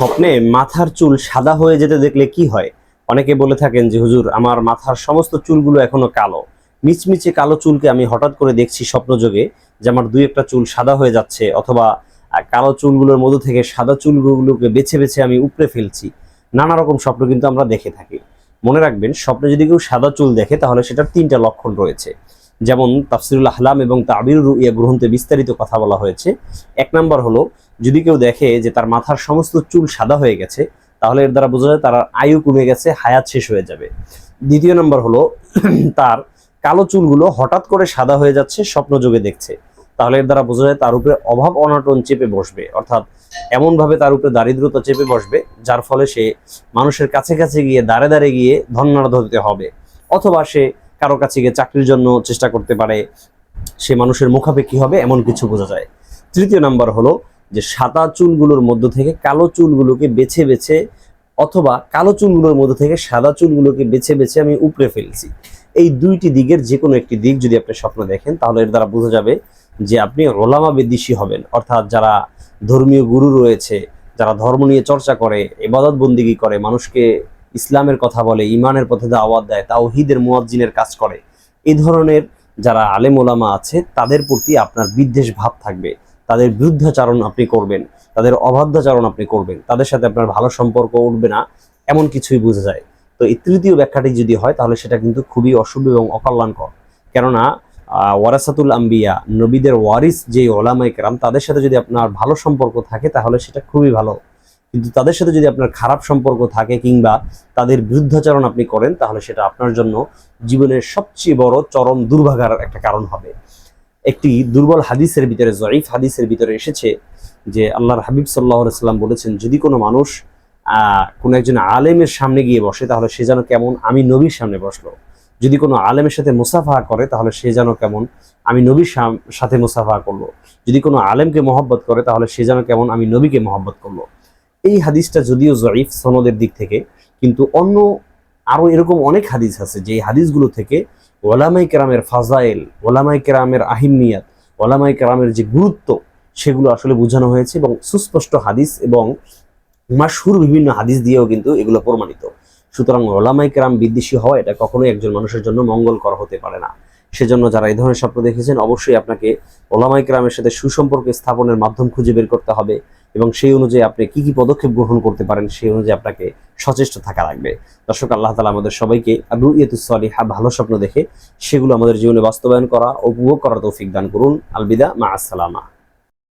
স্বপ্নে মাথার চুল সাদা হয়ে যেতে দেখলে কি হয়? অনেকে বলে থাকেন যে, হুজুর, আমার মাথার সমস্ত চুলগুলো এখনও কালো। মিচমিচে কালো চুলকে আমি হঠাৎ করে দেখছি স্বপ্নযোগে যে, আমার দুই একটা চুল সাদা হয়ে যাচ্ছে অথবা কালো চুলগুলোর মধ্যে থেকে সাদা চুলগুলোকে বেছে বেছে আমি উপড়ে ফেলছি। নানা রকম স্বপ্ন কিন্তু আমরা দেখে থাকি। মনে রাখবেন, স্বপ্নে যদি কেউ সাদা চুল দেখে, তাহলে সেটার তিনটা লক্ষণ রয়েছে। যেমন, তাফসিরুল আহলাম এবং তাবির রুইয়া গ্রন্থে বিস্তারিত কথা বলা হয়েছে। এক নম্বর হলো যদি কেউ দেখে যে তার মাথার সমস্ত চুল সাদা হয়ে গেছে, তাহলে এর দ্বারা বোঝা যায় তার আয়ু কমে গেছে, হায়াত শেষ হয়ে যাবে। দ্বিতীয় নম্বর হলো, তার কালো চুলগুলো হঠাৎ করে সাদা হয়ে যাচ্ছে স্বপ্নযোগে দেখছে। তাহলে এর দ্বারা বোঝা যায় তার উপরে অভাব অনাটন চেপে বসবে। অর্থাৎ এমনভাবে তার উপরে দারিদ্রতা চেপে বসবে, যার ফলে সে মানুষের কাছে কাছে গিয়ে দাঁড়ে দাঁড়ে গিয়ে ধন্যার্ধ হতে হবে। অথবা সে কারও কাছে গিয়ে চাকরির জন্য চেষ্টা করতে পারে, সে মানুষের মুখাপেক্ষি হবে, এমন কিছু বোঝা যায়। তৃতীয় নাম্বার হলো যে সাদা চুলগুলোর মধ্য থেকে কালো চুলগুলোকে বেছে বেছে অথবা কালো চুলগুলোর মধ্যে থেকে সাদা চুলগুলোকে বেছে বেছে আমি উপড়ে ফেলছি। এই দুইটি দিকের যে কোনো একটি দিক যদি আপনি স্বপ্ন দেখেন, তাহলে এর দ্বারা বোঝা যাবে যে আপনি রোলামা বিদ্বেষী হবেন। অর্থাৎ যারা ধর্মীয় গুরু রয়েছে, যারা ধর্ম নিয়ে চর্চা করে এবাদত বন্দিগি করে, মানুষকে ইসলামের কথা বলে, ইমানের পথে দাওয়াত দেয়, তাওহিদের মুয়াজ্জিনের কাজ করে এই ধরনের যারা আলেম ওলামা আছে, তাদের প্রতি আপনার বিদ্বেষ ভাব থাকবে। তাদের বিরুদ্ধাচারণ আপনি করবেন, তাদের অবাধ্যাচারণ আপনি করবেন, তাদের সাথে আপনার ভালো সম্পর্ক উঠবে না, এমন কিছুই বোঝা যায়। তো এই তৃতীয় ব্যাখ্যাটি যদি হয়, তাহলে সেটা কিন্তু খুবই অশুভ এবং অকল্যাণকর। কেননা ওয়ারাসাতুল আম্বিয়া, নবীদের ওয়ারিস যে ওলামাই কেরাম, তাদের সাথে যদি আপনার ভালো সম্পর্ক থাকে, তাহলে সেটা খুবই ভালো। কিন্তু তাদের সাথে যদি আপনার খারাপ সম্পর্ক থাকে কিংবা তাদের বিরুদ্ধাচরণ আপনি করেন, তাহলে সেটা আপনার জন্য জীবনের সবচেয়ে বড় চরম দুর্ভাগার একটা কারণ হবে। একটি দুর্বল হাদিসের ভিতরে, জয়ীফ হাদিসের ভিতরে এসেছে যে আল্লাহর হাবিব সাল্লাহ সাল্লাম বলেছেন, যদি কোনো মানুষ কোনো একজন আলেমের সামনে গিয়ে বসে, তাহলে সে যেন কেমন? আমি নবীর সামনে বসল। যদি কোনো আলেমের সাথে মুসাফা করে, তাহলে সে যেন কেমন? আমি নবীর সাথে মুসাফা করল। যদি কোনো আলেমকে মহব্বত করে, তাহলে সে যেন কেমন? আমি নবীকে মহব্বত করল। এই হাদিসটা যদিও জয়ীফ সনদের দিক থেকে, কিন্তু অন্য আরও এরকম অনেক হাদিস আছে, যে হাদিসগুলো থেকে ওলামাই কেরামের ফাজাইল ওলামাই কেরামের আহিমিয়াত ওলামাই কেরামের যে গুরুত্ব, সেগুলো আসলে বোঝানো হয়েছে এবং সুস্পষ্ট হাদিস এবং মাসহুর বিভিন্ন হাদিস দিয়েও কিন্তু এগুলো প্রমাণিত। সুতরাং ওলামাই কেরাম বিদ্বেষী হওয়া এটা কখনোই একজন মানুষের জন্য মঙ্গলকর হতে পারে না। সেজন্য যারা এই ধরনের স্বপ্ন দেখেছেন, অবশ্যই আপনাকে ওলামাই কেরামের সাথে সুসম্পর্ক স্থাপনের মাধ্যম খুঁজে বের করতে হবে এবং সেই অনুযায়ী আপনি কি কি পদক্ষেপ গ্রহণ করতে পারেন, সেই অনুযায়ী আপনাকে সচেষ্ট থাকা লাগবে। দর্শক, আল্লাহ তালা আমাদের সবাইকে রুইয়াতুসলিহা ভালো স্বপ্ন দেখে সেগুলো আমাদের জীবনে বাস্তবায়ন করা, উপভোগ করার তৌফিক দান করুন। আলবিদা, মা আসসালামা।